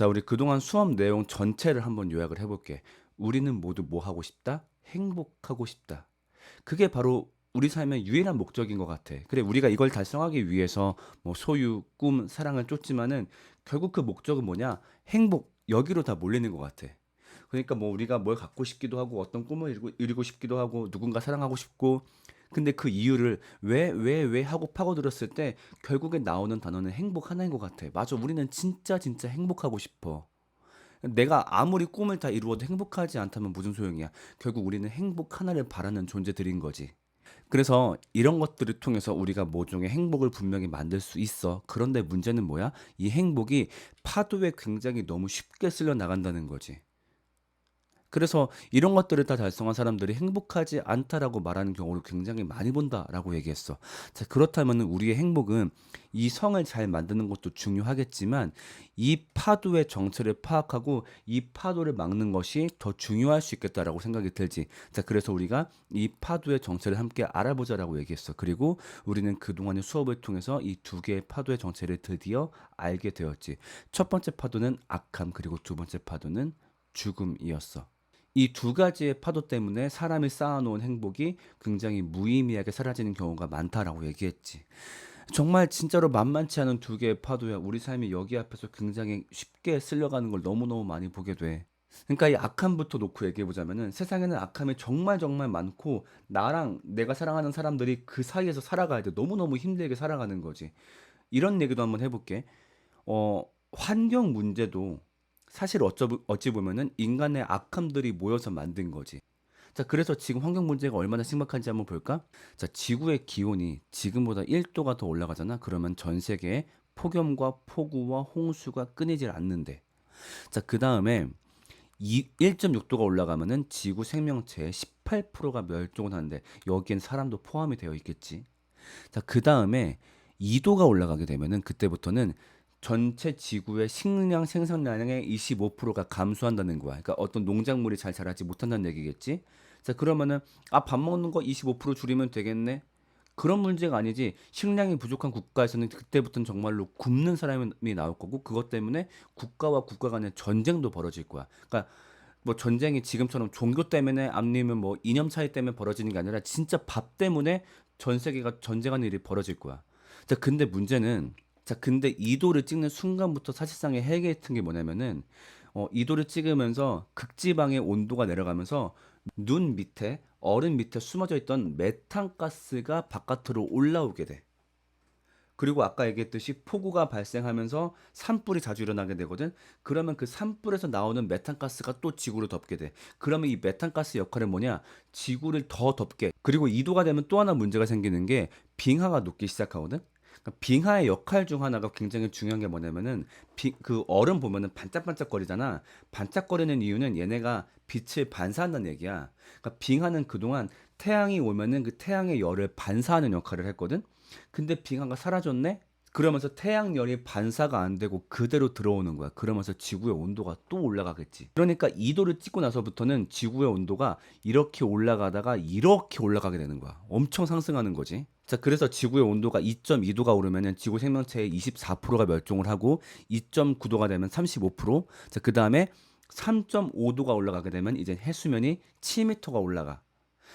자, 우리 그동안 수업 내용 전체를 한번 요약을 해볼게. 우리는 모두 뭐 하고 싶다? 행복하고 싶다. 그게 바로 우리 삶의 유일한 목적인 것 같아. 그래, 우리가 이걸 달성하기 위해서 뭐 소유, 꿈, 사랑을 쫓지만은 결국 그 목적은 뭐냐? 행복, 여기로 다 몰리는 것 같아. 그러니까 뭐 우리가 뭘 갖고 싶기도 하고 어떤 꿈을 이루고, 이루고 싶기도 하고 누군가 사랑하고 싶고 근데 그 이유를 왜, 왜, 왜 하고 파고들었을 때 결국에 나오는 단어는 행복 하나인 것 같아. 맞아. 우리는 진짜 진짜 행복하고 싶어. 내가 아무리 꿈을 다 이루어도 행복하지 않다면 무슨 소용이야. 결국 우리는 행복 하나를 바라는 존재들인 거지. 그래서 이런 것들을 통해서 우리가 모종의 행복을 분명히 만들 수 있어. 그런데 문제는 뭐야? 이 행복이 파도에 굉장히 너무 쉽게 쓸려 나간다는 거지. 그래서 이런 것들을 다 달성한 사람들이 행복하지 않다라고 말하는 경우를 굉장히 많이 본다라고 얘기했어. 자, 그렇다면 우리의 행복은 이 성을 잘 만드는 것도 중요하겠지만 이 파도의 정체를 파악하고 이 파도를 막는 것이 더 중요할 수 있겠다라고 생각이 들지. 자, 그래서 우리가 이 파도의 정체를 함께 알아보자라고 얘기했어. 그리고 우리는 그동안의 수업을 통해서 이 두 개의 파도의 정체를 드디어 알게 되었지. 첫 번째 파도는 악함, 그리고 두 번째 파도는 죽음이었어. 이 두 가지의 파도 때문에 사람이 쌓아놓은 행복이 굉장히 무의미하게 사라지는 경우가 많다라고 얘기했지. 정말 진짜로 만만치 않은 두 개의 파도야. 우리 삶이 여기 앞에서 굉장히 쉽게 쓸려가는 걸 너무너무 많이 보게 돼. 그러니까 이 악함부터 놓고 얘기해 보자면은 세상에는 악함이 정말 정말 많고 나랑 내가 사랑하는 사람들이 그 사이에서 살아가야 돼. 너무너무 힘들게 살아가는 거지. 이런 얘기도 한번 해볼게. 어, 환경 문제도 사실 어쩌, 어찌 보면은 인간의 악함들이 모여서 만든 거지. 자, 그래서 지금 환경 문제가 얼마나 심각한지 한번 볼까? 자, 지구의 기온이 지금보다 1도가 더 올라가잖아. 그러면 전 세계에 폭염과 폭우와 홍수가 끊이질 않는데. 자, 그 다음에 1.6도가 올라가면은 지구 생명체의 18%가 멸종을 하는데 여기엔 사람도 포함이 되어 있겠지. 자, 그 다음에 2도가 올라가게 되면은 그때부터는 전체 지구의 식량 생산량의 25%가 감소한다는 거야. 그러니까 어떤 농작물이 잘 자라지 못한다는 얘기겠지. 자, 그러면은 아, 밥 먹는 거 25% 줄이면 되겠네. 그런 문제가 아니지. 식량이 부족한 국가에서는 그때부터는 정말로 굶는 사람이 나올 거고 그것 때문에 국가와 국가 간의 전쟁도 벌어질 거야. 그러니까 뭐 전쟁이 지금처럼 종교 때문에 아니면 뭐 이념 차이 때문에 벌어지는 게 아니라 진짜 밥 때문에 전 세계가 전쟁하는 일이 벌어질 거야. 자, 근데 문제는 자, 근데 이도를 찍는 순간부터 사실상의 해계 같은 게 뭐냐면은 어, 이도를 찍으면서 극지방의 온도가 내려가면서 눈 밑에 얼음 밑에 숨어져 있던 메탄가스가 바깥으로 올라오게 돼. 그리고 아까 얘기했듯이 폭우가 발생하면서 산불이 자주 일어나게 되거든. 그러면 그 산불에서 나오는 메탄가스가 또 지구를 덮게 돼. 그러면 이 메탄가스 역할은 뭐냐? 지구를 더 덮게. 그리고 2도가 되면 또 하나 문제가 생기는 게 빙하가 녹기 시작하거든. 그러니까 빙하의 역할 중 하나가 굉장히 중요한 게 뭐냐면은 비, 그 얼음 보면은 반짝반짝거리잖아. 반짝거리는 이유는 얘네가 빛을 반사한다는 얘기야. 그러니까 빙하는 그동안 태양이 오면은 그 태양의 열을 반사하는 역할을 했거든. 근데 빙하가 사라졌네? 그러면서 태양열이 반사가 안 되고 그대로 들어오는 거야. 그러면서 지구의 온도가 또 올라가겠지. 그러니까 2도를 찍고 나서부터는 지구의 온도가 이렇게 올라가다가 이렇게 올라가게 되는 거야. 엄청 상승하는 거지. 자, 그래서 지구의 온도가 2.2도가 오르면은 지구 생명체의 24%가 멸종을 하고 2.9도가 되면 35%. 자, 그 다음에 3.5도가 올라가게 되면 이제 해수면이 7m가 올라가.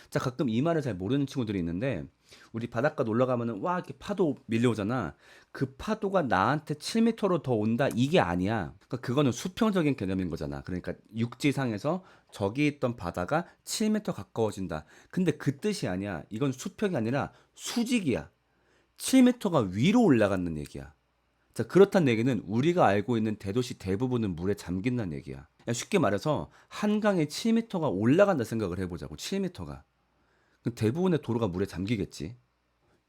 자, 가끔 이 말을 잘 모르는 친구들이 있는데 우리 바닷가 놀러 가면은 와 이렇게 파도 밀려오잖아. 그 파도가 나한테 7m로 더 온다 이게 아니야. 그러니까 그거는 수평적인 개념인 거잖아. 그러니까 육지상에서 저기 있던 바다가 7m 가까워진다. 근데 그 뜻이 아니야. 이건 수평이 아니라 수직이야. 7m가 위로 올라가는 얘기야. 자, 그렇다는 얘기는 우리가 알고 있는 대도시 대부분은 물에 잠긴다는 얘기야. 쉽게 말해서 한강에 7m가 올라간다 생각을 해보자고. 7m가. 대부분의 도로가 물에 잠기겠지.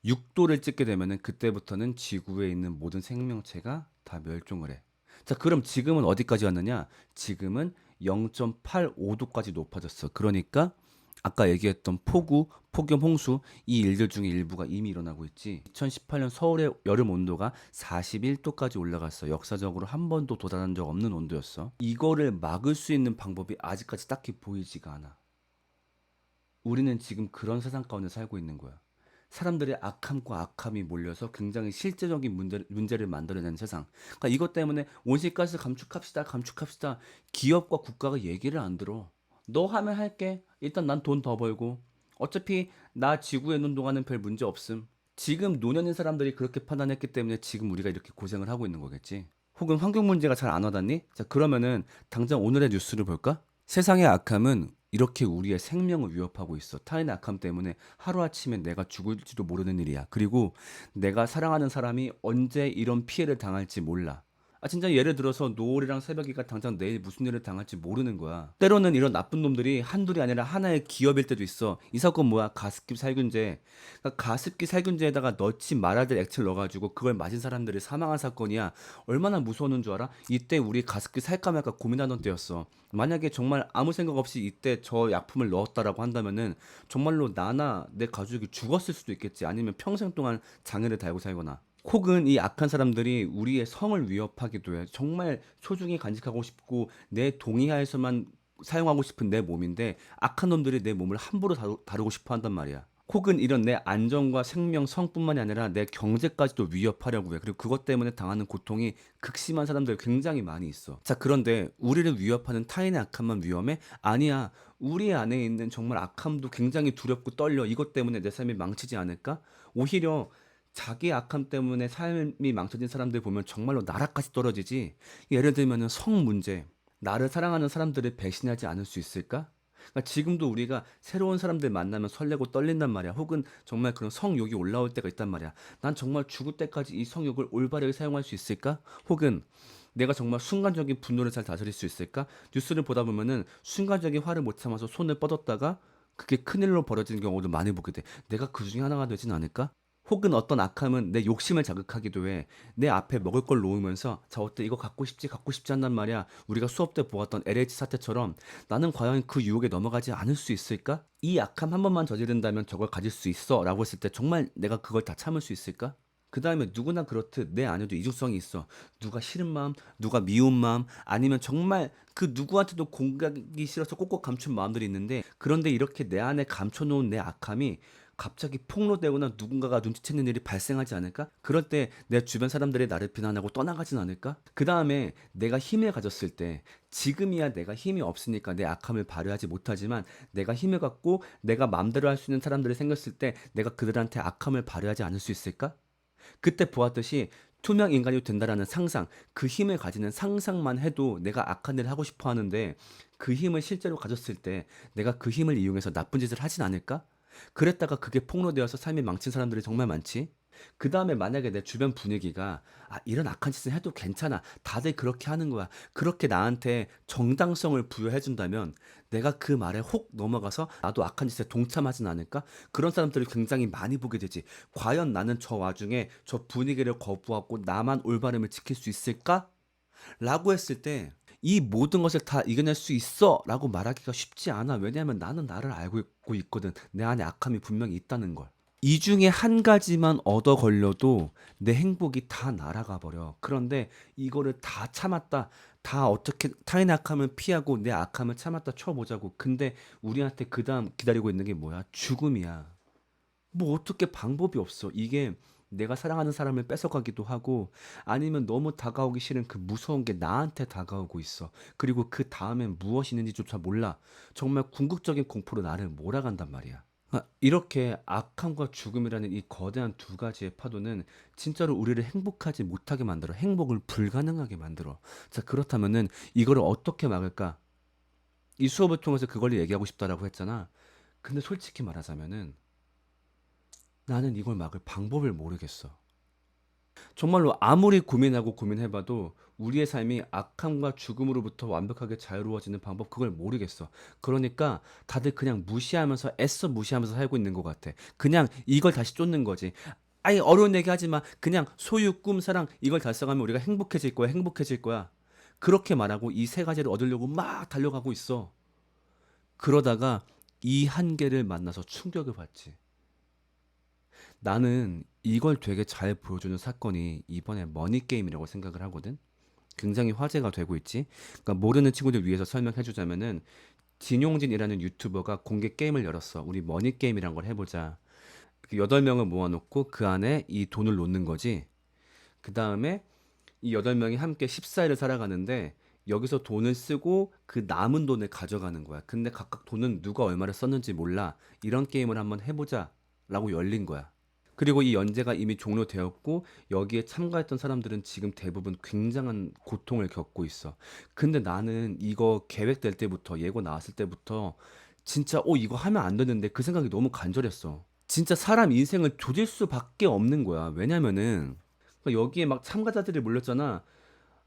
6도를 찍게 되면은 그때부터는 지구에 있는 모든 생명체가 다 멸종을 해. 자, 그럼 지금은 어디까지 왔느냐? 지금은 0.85도까지 높아졌어. 그러니까 아까 얘기했던 폭우, 폭염, 홍수 이 일들 중에 일부가 이미 일어나고 있지. 2018년 서울의 여름 온도가 41도까지 올라갔어. 역사적으로 한 번도 도달한 적 없는 온도였어. 이거를 막을 수 있는 방법이 아직까지 딱히 보이지가 않아. 우리는 지금 그런 세상 가운데 살고 있는 거야. 사람들의 악함과 악함이 몰려서 굉장히 실제적인 문제, 문제를 만들어내는 세상. 그러니까 이것 때문에 온실가스 감축합시다, 감축합시다. 기업과 국가가 얘기를 안 들어. 너 하면 할게. 일단 난 돈 더 벌고. 어차피 나 지구에 있는 동안은 별 문제 없음. 지금 노년인 사람들이 그렇게 판단했기 때문에 지금 우리가 이렇게 고생을 하고 있는 거겠지. 혹은 환경 문제가 잘 안 와닿니? 자, 그러면은 당장 오늘의 뉴스를 볼까? 세상의 악함은 이렇게 우리의 생명을 위협하고 있어. 타인의 악함 때문에 하루아침에 내가 죽을지도 모르는 일이야. 그리고 내가 사랑하는 사람이 언제 이런 피해를 당할지 몰라. 아 진짜 예를 들어서 노을이랑 새벽이가 당장 내일 무슨 일을 당할지 모르는 거야. 때로는 이런 나쁜 놈들이 한둘이 아니라 하나의 기업일 때도 있어. 이 사건 뭐야? 가습기 살균제. 그러니까 가습기 살균제에다가 넣지 말아야 될 액체를 넣어가지고 그걸 마신 사람들이 사망한 사건이야. 얼마나 무서웠는 줄 알아? 이때 우리 가습기 살까 말까 고민하던 때였어. 만약에 정말 아무 생각 없이 이때 저 약품을 넣었다라고 한다면은 정말로 나나 내 가족이 죽었을 수도 있겠지. 아니면 평생 동안 장애를 달고 살거나. 혹은 이 악한 사람들이 우리의 성을 위협하기도 해. 정말 소중히 간직하고 싶고 내 동의하에서만 사용하고 싶은 내 몸인데 악한 놈들이 내 몸을 함부로 다루, 다루 고 싶어 한단 말이야. 혹은 이런 내 안전과 생명, 성뿐만이 아니라 내 경제까지도 위협하려고 해. 그리고 그것 때문에 당하는 고통이 극심한 사람들 굉장히 많이 있어. 자, 그런데 우리를 위협하는 타인의 악함만 위험해? 아니야. 우리 안에 있는 정말 악함도 굉장히 두렵고 떨려. 이것 때문에 내 삶이 망치지 않을까? 오히려 자기 악함 때문에 삶이 망쳐진 사람들 보면 정말로 나락까지 떨어지지. 예를 들면은 성 문제. 나를 사랑하는 사람들을 배신하지 않을 수 있을까? 그러니까 지금도 우리가 새로운 사람들 만나면 설레고 떨린단 말이야. 혹은 정말 그런 성욕이 올라올 때가 있단 말이야. 난 정말 죽을 때까지 이 성욕을 올바르게 사용할 수 있을까? 혹은 내가 정말 순간적인 분노를 잘 다스릴 수 있을까? 뉴스를 보다 보면은 순간적인 화를 못 참아서 손을 뻗었다가 그게 큰일로 벌어지는 경우도 많이 보게 돼. 내가 그 중에 하나가 되진 않을까? 혹은 어떤 악함은 내 욕심을 자극하기도 해. 내 앞에 먹을 걸 놓으면서 자 어때 이거 갖고 싶지 갖고 싶지 않단 말이야. 우리가 수업 때 보았던 LH 사태처럼 나는 과연 그 유혹에 넘어가지 않을 수 있을까? 이 악함 한 번만 저지른다면 저걸 가질 수 있어 라고 했을 때 정말 내가 그걸 다 참을 수 있을까? 그 다음에 누구나 그렇듯 내 안에도 이중성이 있어. 누가 싫은 마음, 누가 미운 마음, 아니면 정말 그 누구한테도 공격하기 싫어서 꼭꼭 감춘 마음들이 있는데 그런데 이렇게 내 안에 감춰놓은 내 악함이 갑자기 폭로되거나 누군가가 눈치채는 일이 발생하지 않을까? 그럴 때 내 주변 사람들이 나를 비난하고 떠나가진 않을까? 그 다음에 내가 힘을 가졌을 때 지금이야 내가 힘이 없으니까 내 악함을 발휘하지 못하지만 내가 힘을 갖고 내가 맘대로 할 수 있는 사람들이 생겼을 때 내가 그들한테 악함을 발휘하지 않을 수 있을까? 그때 보았듯이 투명 인간이 된다라는 상상, 그 힘을 가지는 상상만 해도 내가 악한 일을 하고 싶어 하는데 그 힘을 실제로 가졌을 때 내가 그 힘을 이용해서 나쁜 짓을 하진 않을까? 그랬다가 그게 폭로되어서 삶이 망친 사람들이 정말 많지. 그 다음에 만약에 내 주변 분위기가 아, 이런 악한 짓을 해도 괜찮아. 다들 그렇게 하는 거야. 그렇게 나한테 정당성을 부여해준다면 내가 그 말에 혹 넘어가서 나도 악한 짓에 동참하진 않을까? 그런 사람들을 굉장히 많이 보게 되지. 과연 나는 저 와중에 저 분위기를 거부하고 나만 올바름을 지킬 수 있을까? 라고 했을 때 이 모든 것을 다 이겨낼 수 있어 라고 말하기가 쉽지 않아. 왜냐하면 나는 나를 알고 있거든. 내 안에 악함이 분명히 있다는 걸. 이 중에 한 가지만 얻어 걸려도 내 행복이 다 날아가 버려. 그런데 이거를 다 참았다. 다 어떻게 타인의 악함을 피하고 내 악함을 참았다 쳐보자고. 근데 우리한테 그 다음 기다리고 있는 게 뭐야? 죽음이야. 뭐 어떻게 방법이 없어. 이게 내가 사랑하는 사람을 뺏어가기도 하고 아니면 너무 다가오기 싫은 그 무서운 게 나한테 다가오고 있어. 그리고 그 다음엔 무엇이 있는지조차 몰라. 정말 궁극적인 공포로 나를 몰아간단 말이야. 아, 이렇게 악함과 죽음이라는 이 거대한 두 가지의 파도는 진짜로 우리를 행복하지 못하게 만들어. 행복을 불가능하게 만들어. 자, 그렇다면은 이거를 어떻게 막을까? 이 수업을 통해서 그걸 얘기하고 싶다라고 했잖아. 근데 솔직히 말하자면은 나는 이걸 막을 방법을 모르겠어. 정말로 아무리 고민하고 고민해봐도 우리의 삶이 악함과 죽음으로부터 완벽하게 자유로워지는 방법 그걸 모르겠어. 그러니까 다들 그냥 무시하면서 애써 무시하면서 살고 있는 것 같아. 그냥 이걸 다시 쫓는 거지. 아니 어려운 얘기 하지 마. 그냥 소유, 꿈, 사랑 이걸 달성하면 우리가 행복해질 거야. 행복해질 거야. 그렇게 말하고 이 세 가지를 얻으려고 막 달려가고 있어. 그러다가 이 한계를 만나서 충격을 받지. 나는 이걸 되게 잘 보여주는 사건이 이번에 머니게임이라고 생각을 하거든. 굉장히 화제가 되고 있지. 그러니까 모르는 친구들 위해서 설명해 주자면은 진용진이라는 유튜버가 공개 게임을 열었어. 우리 머니게임이란 걸 해보자. 그 여덟 명을 모아놓고 그 안에 이 돈을 놓는 거지. 그 다음에 이 여덟 명이 함께 14일을 살아가는데 여기서 돈을 쓰고 그 남은 돈을 가져가는 거야. 근데 각각 돈은 누가 얼마를 썼는지 몰라. 이런 게임을 한번 해보자. 라고 열린 거야. 그리고 이 연재가 이미 종료되었고 여기에 참가했던 사람들은 지금 대부분 굉장한 고통을 겪고 있어. 근데 나는 이거 계획될 때부터 예고 나왔을 때부터 진짜 어 이거 하면 안 되는데 그 생각이 너무 간절했어. 진짜 사람 인생을 조질 수밖에 없는 거야. 왜냐면은 그러니까 여기에 막 참가자들이 몰렸잖아.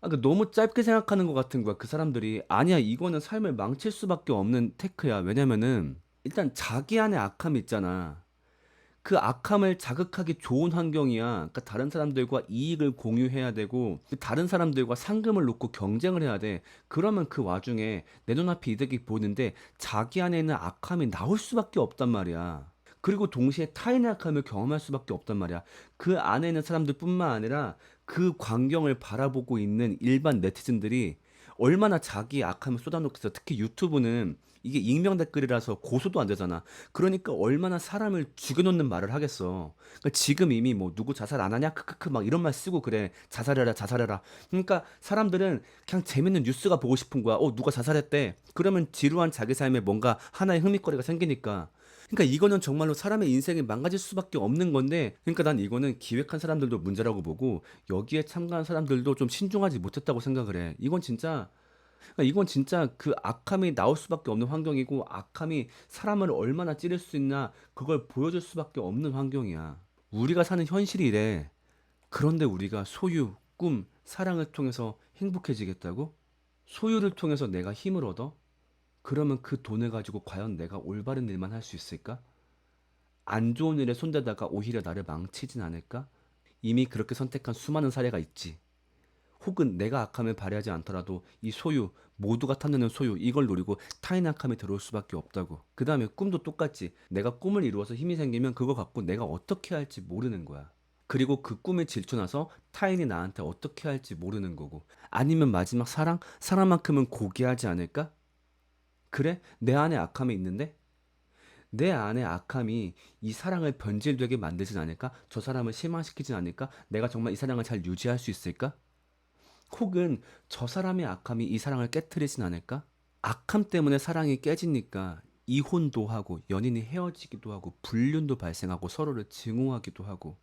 아, 그 너무 짧게 생각하는 것 같은 거야. 그 사람들이 아니야 이거는 삶을 망칠 수밖에 없는 테크야. 왜냐면은 일단 자기 안에 악함이 있잖아. 그 악함을 자극하기 좋은 환경이야. 그러니까 다른 사람들과 이익을 공유해야 되고 다른 사람들과 상금을 놓고 경쟁을 해야 돼. 그러면 그 와중에 내 눈앞에 이득이 보이는데 자기 안에 있는 악함이 나올 수밖에 없단 말이야. 그리고 동시에 타인의 악함을 경험할 수밖에 없단 말이야. 그 안에 있는 사람들뿐만 아니라 그 광경을 바라보고 있는 일반 네티즌들이 얼마나 자기의 악함을 쏟아놓겠어. 특히 유튜브는 이게 익명 댓글이라서 고소도 안 되잖아. 그러니까 얼마나 사람을 죽여놓는 말을 하겠어. 그러니까 지금 이미 뭐 누구 자살 안 하냐? 크크크 막 이런 말 쓰고 그래. 자살해라, 자살해라. 그러니까 사람들은 그냥 재밌는 뉴스가 보고 싶은 거야. 어, 누가 자살했대. 그러면 지루한 자기 삶에 뭔가 하나의 흥미거리가 생기니까. 그러니까 이거는 정말로 사람의 인생이 망가질 수밖에 없는 건데, 그러니까 난 이거는 기획한 사람들도 문제라고 보고 여기에 참가한 사람들도 좀 신중하지 못했다고 생각을 해. 이건 진짜 그러니까 이건 진짜 그 악함이 나올 수밖에 없는 환경이고 악함이 사람을 얼마나 찌를 수 있나 그걸 보여줄 수밖에 없는 환경이야. 우리가 사는 현실이 이래. 그런데 우리가 소유, 꿈, 사랑을 통해서 행복해지겠다고? 소유를 통해서 내가 힘을 얻어? 그러면 그 돈을 가지고 과연 내가 올바른 일만 할 수 있을까? 안 좋은 일에 손대다가 오히려 나를 망치진 않을까? 이미 그렇게 선택한 수많은 사례가 있지. 혹은 내가 악함을 발휘하지 않더라도 이 소유, 모두가 탐내는 소유, 이걸 노리고 타인의 악함이 들어올 수밖에 없다고. 그 다음에 꿈도 똑같지. 내가 꿈을 이루어서 힘이 생기면 그거 갖고 내가 어떻게 할지 모르는 거야. 그리고 그 꿈에 질투나서 타인이 나한테 어떻게 할지 모르는 거고. 아니면 마지막 사랑? 사랑만큼은 고귀하지 않을까? 그래? 내 안에 악함이 있는데? 내 안에 악함이 이 사랑을 변질되게 만들진 않을까? 저 사람을 실망시키진 않을까? 내가 정말 이 사랑을 잘 유지할 수 있을까? 혹은 저 사람의 악함이 이 사랑을 깨뜨리진 않을까? 악함 때문에 사랑이 깨지니까 이혼도 하고 연인이 헤어지기도 하고 불륜도 발생하고 서로를 증오하기도 하고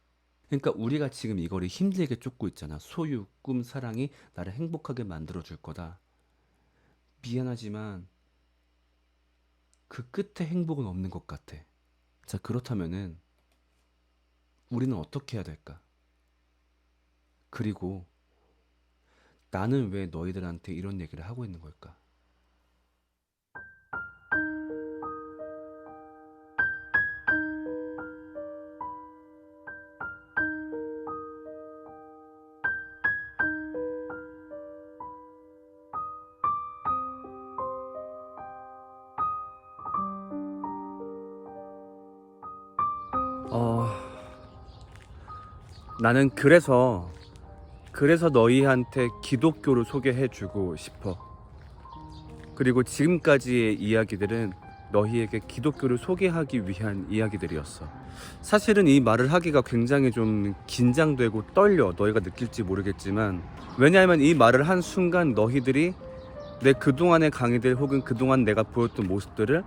그러니까 우리가 지금 이거를 힘들게 쫓고 있잖아. 소유, 꿈, 사랑이 나를 행복하게 만들어 줄 거다. 미안하지만 그 끝에 행복은 없는 것 같아. 자, 그렇다면은 우리는 어떻게 해야 될까? 그리고 나는 왜 너희들한테 이런 얘기를 하고 있는 걸까? 어, 나는 그래서 그래서 너희한테 기독교를 소개해주고 싶어. 그리고 지금까지의 이야기들은 너희에게 기독교를 소개하기 위한 이야기들이었어. 사실은 이 말을 하기가 굉장히 좀 긴장되고 떨려. 너희가 느낄지 모르겠지만. 왜냐하면 이 말을 한 순간 너희들이 내 그동안의 강의들 혹은 그동안 내가 보였던 모습들을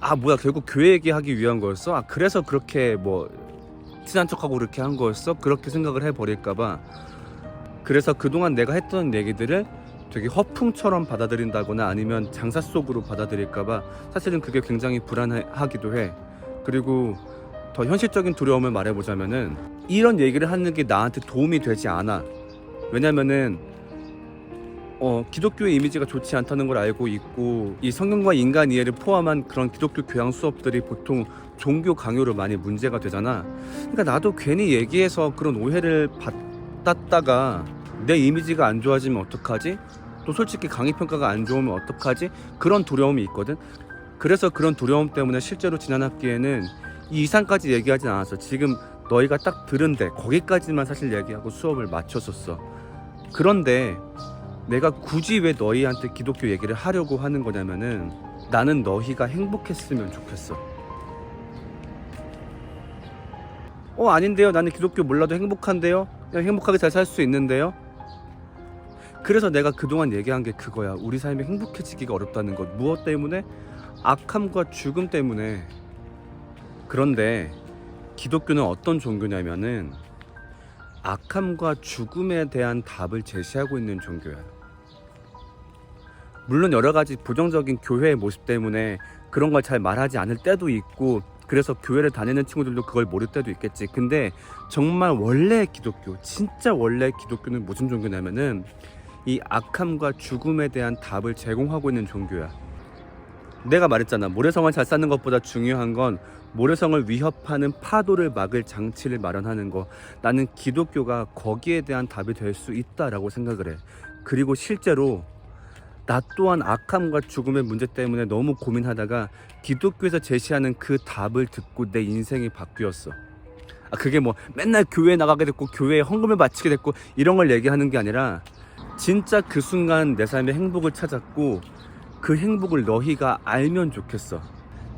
아, 뭐야, 결국 교회 얘기하기 위한 거였어? 아, 그래서 그렇게 뭐 친한 척하고 그렇게 한 거였어? 그렇게 생각을 해버릴까봐 그래서 그동안 내가 했던 얘기들을 되게 허풍처럼 받아들인다거나 아니면 장사 속으로 받아들일까봐 사실은 그게 굉장히 불안하기도 해. 그리고 더 현실적인 두려움을 말해보자면은 이런 얘기를 하는 게 나한테 도움이 되지 않아. 왜냐면은 어, 기독교의 이미지가 좋지 않다는 걸 알고 있고 이 성경과 인간 이해를 포함한 그런 기독교 교양 수업들이 보통 종교 강요로 많이 문제가 되잖아. 그러니까 나도 괜히 얘기해서 그런 오해를 받았다가 내 이미지가 안 좋아지면 어떡하지? 또 솔직히 강의 평가가 안 좋으면 어떡하지? 그런 두려움이 있거든. 그래서 그런 두려움 때문에 실제로 지난 학기에는 이 이상까지 얘기하진 않았어. 지금 너희가 딱 들은데 거기까지만 사실 얘기하고 수업을 마쳤었어. 그런데 내가 굳이 왜 너희한테 기독교 얘기를 하려고 하는 거냐면은 나는 너희가 행복했으면 좋겠어. 어 아닌데요 나는 기독교 몰라도 행복한데요 그냥 행복하게 잘 살 수 있는데요 그래서 내가 그동안 얘기한 게 그거야. 우리 삶이 행복해지기가 어렵다는 것. 무엇 때문에? 악함과 죽음 때문에. 그런데 기독교는 어떤 종교냐면은 악함과 죽음에 대한 답을 제시하고 있는 종교야. 물론 여러 가지 부정적인 교회의 모습 때문에 그런 걸 잘 말하지 않을 때도 있고 그래서 교회를 다니는 친구들도 그걸 모를 때도 있겠지. 근데 정말 원래 기독교, 진짜 원래 기독교는 무슨 종교냐면은 이 악함과 죽음에 대한 답을 제공하고 있는 종교야. 내가 말했잖아. 모래성을 잘 쌓는 것보다 중요한 건 모래성을 위협하는 파도를 막을 장치를 마련하는 거. 나는 기독교가 거기에 대한 답이 될 수 있다라고 생각을 해. 그리고 실제로 나 또한 악함과 죽음의 문제 때문에 너무 고민하다가 기독교에서 제시하는 그 답을 듣고 내 인생이 바뀌었어. 아, 그게 뭐 맨날 교회에 나가게 됐고 교회에 헌금을 바치게 됐고 이런 걸 얘기하는 게 아니라 진짜 그 순간 내 삶의 행복을 찾았고 그 행복을 너희가 알면 좋겠어.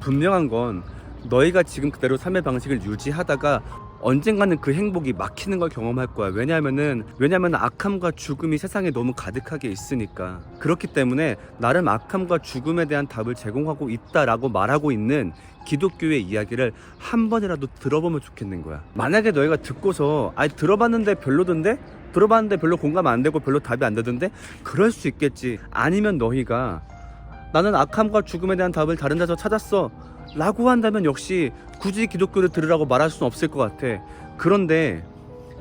분명한 건 너희가 지금 그대로 삶의 방식을 유지하다가 언젠가는 그 행복이 막히는 걸 경험할 거야. 왜냐하면은 왜냐하면 악함과 죽음이 세상에 너무 가득하게 있으니까. 그렇기 때문에 나름 악함과 죽음에 대한 답을 제공하고 있다라고 말하고 있는 기독교의 이야기를 한 번이라도 들어보면 좋겠는 거야. 만약에 너희가 듣고서 아니 들어봤는데 별로던데? 들어봤는데 별로 공감 안 되고 별로 답이 안 되던데? 그럴 수 있겠지. 아니면 너희가 나는 악함과 죽음에 대한 답을 다른 데서 찾았어. 라고 한다면 역시 굳이 기독교를 들으라고 말할 수는 없을 것 같아. 그런데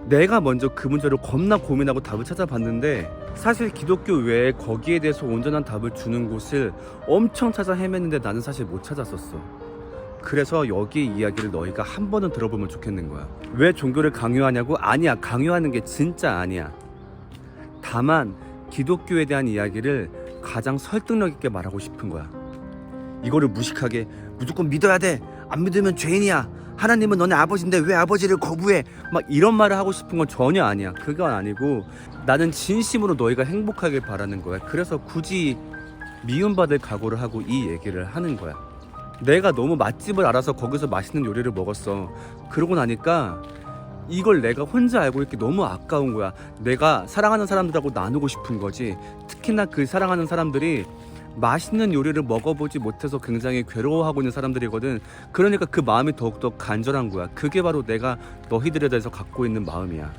내가 먼저 그 문제를 겁나 고민하고 답을 찾아봤는데 사실 기독교 외에 거기에 대해서 온전한 답을 주는 곳을 엄청 찾아 헤맸는데 나는 사실 못 찾았었어. 그래서 여기 이야기를 너희가 한 번은 들어보면 좋겠는 거야. 왜 종교를 강요하냐고? 아니야. 강요하는 게 진짜 아니야. 다만 기독교에 대한 이야기를 가장 설득력 있게 말하고 싶은 거야. 이거를 무식하게 무조건 믿어야 돼. 안 믿으면 죄인이야. 하나님은 너네 아버지인데 왜 아버지를 거부해? 막 이런 말을 하고 싶은 건 전혀 아니야. 그건 아니고 나는 진심으로 너희가 행복하길 바라는 거야. 그래서 굳이 미움받을 각오를 하고 이 얘기를 하는 거야. 내가 너무 맛집을 알아서 거기서 맛있는 요리를 먹었어. 그러고 나니까 이걸 내가 혼자 알고 있기 너무 아까운 거야. 내가 사랑하는 사람들하고 나누고 싶은 거지. 특히나 그 사랑하는 사람들이 맛있는 요리를 먹어보지 못해서 굉장히 괴로워하고 있는 사람들이거든. 그러니까 그 마음이 더욱더 간절한 거야. 그게 바로 내가 너희들에 대해서 갖고 있는 마음이야.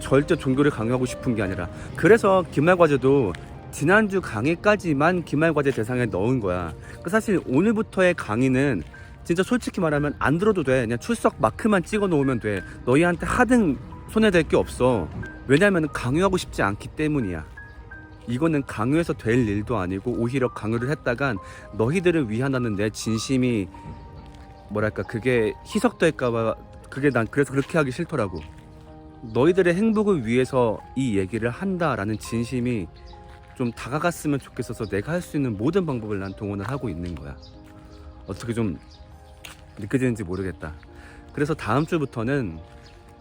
절대 종교를 강요하고 싶은 게 아니라. 그래서 기말과제도 지난주 강의까지만 기말과제 대상에 넣은 거야. 그 사실 오늘부터의 강의는 진짜 솔직히 말하면 안 들어도 돼. 그냥 출석 마크만 찍어 놓으면 돼. 너희한테 하등 손해될 게 없어. 왜냐면 강요하고 싶지 않기 때문이야. 이거는 강요해서 될 일도 아니고 오히려 강요를 했다간 너희들을 위한다는 내 진심이 뭐랄까 그게 희석될까봐 그게 난 그래서 그렇게 하기 싫더라고. 너희들의 행복을 위해서 이 얘기를 한다라는 진심이 좀 다가갔으면 좋겠어서 내가 할 수 있는 모든 방법을 난 동원을 하고 있는 거야. 어떻게 좀 느껴지는지 모르겠다. 그래서 다음 주부터는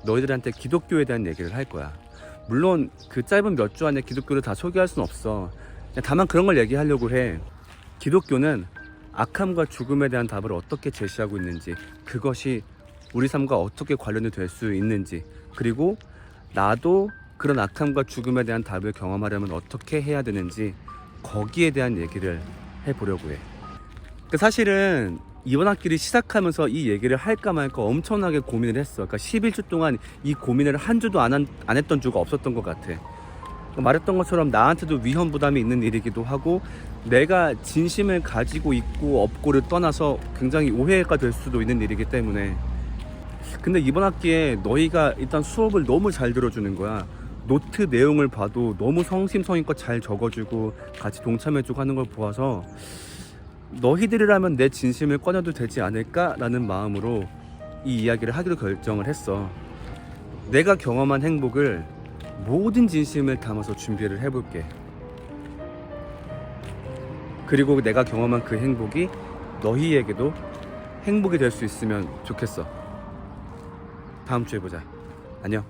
너희들한테 기독교에 대한 얘기를 할 거야. 물론 그 짧은 몇 주 안에 기독교를 다 소개할 수는 없어. 다만 그런 걸 얘기하려고 해. 기독교는 악함과 죽음에 대한 답을 어떻게 제시하고 있는지, 그것이 우리 삶과 어떻게 관련이 될 수 있는지, 그리고 나도 그런 악함과 죽음에 대한 답을 경험하려면 어떻게 해야 되는지, 거기에 대한 얘기를 해보려고 해. 그 사실은 이번 학기를 시작하면서 이 얘기를 할까 말까 엄청나게 고민을 했어. 그러니까 11주 동안 이 고민을 한 주도 안, 한, 안 했던 주가 없었던 것 같아. 그러니까 말했던 것처럼 나한테도 위험 부담이 있는 일이기도 하고 내가 진심을 가지고 있고 없고를 떠나서 굉장히 오해가 될 수도 있는 일이기 때문에 근데 이번 학기에 너희가 일단 수업을 너무 잘 들어주는 거야. 노트 내용을 봐도 너무 성심성의껏 잘 적어주고 같이 동참해주고 하는 걸 보아서 너희들이라면 내 진심을 꺼내도 되지 않을까라는 마음으로 이 이야기를 하기로 결정을 했어. 내가 경험한 행복을 모든 진심을 담아서 준비를 해볼게. 그리고 내가 경험한 그 행복이 너희에게도 행복이 될 수 있으면 좋겠어. 다음 주에 보자. 안녕.